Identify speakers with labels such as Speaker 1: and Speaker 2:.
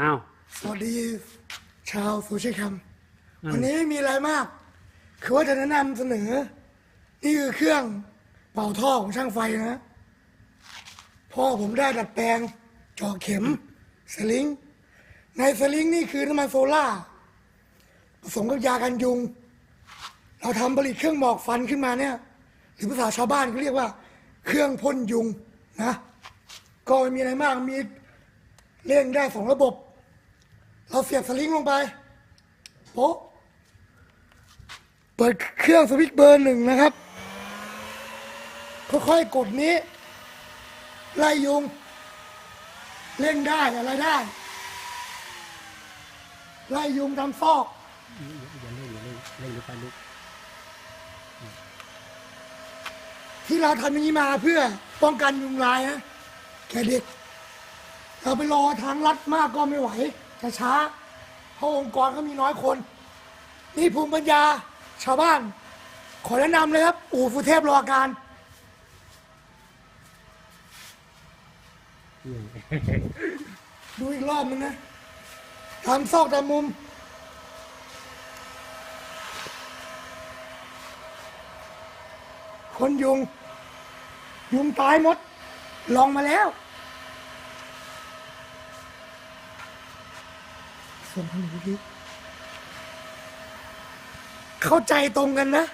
Speaker 1: อ้าว
Speaker 2: สวัสดีชาวโซเชียลแคม
Speaker 1: อืม
Speaker 2: วันนี้ไม่มีอะไรมาก คือว่าจะแนะนำเสนอ นี่คือเครื่องเป่าท่อของช่างไฟนะพ่อผมได้ดัดแปลงเจาะเข็มสลิง ในสลิงนี่คือน้ำมันโซล่าร์ผสมกับยากันยุง เราทำผลิตเครื่องหมอกฟันขึ้นมาเนี่ย หรือภาษาชาวบ้านเขาเรียกว่า เครื่องพ่นยุงนะ ก็ไม่มีอะไรมากมีเร่งได้สองระบบ เราเสียบสลิงลงไปโป๊ะเปิดเครื่องสวิตช์เบอร์หนึ่งนะครับ ค่อยๆกดนี้ ไล่ยุงเร่งได้อะไรได้ ไล่ยุงทำซอก
Speaker 1: อย่าเล่นอย่าเล่นเล่นหรือไปลุก
Speaker 2: ที่เราทำอย่างนี้มาเพื่อป้องกันยุงลายนะแก่เด็กเราไปรอทางลัดมากก็ไม่ไหว จะช้า เพราะองค์กรก็มีน้อยคนนี่ภูมิปัญญาชาวบ้าน ขอแนะนำเลยครับ อู่ฟุเทพรอการ ดูอีกรอบนึงนะทำซอกตามมุม คนยุง ยุงตายหมด ลองมาแล้ว ส่วนทางหนี้เข้าใจตรงกันนะ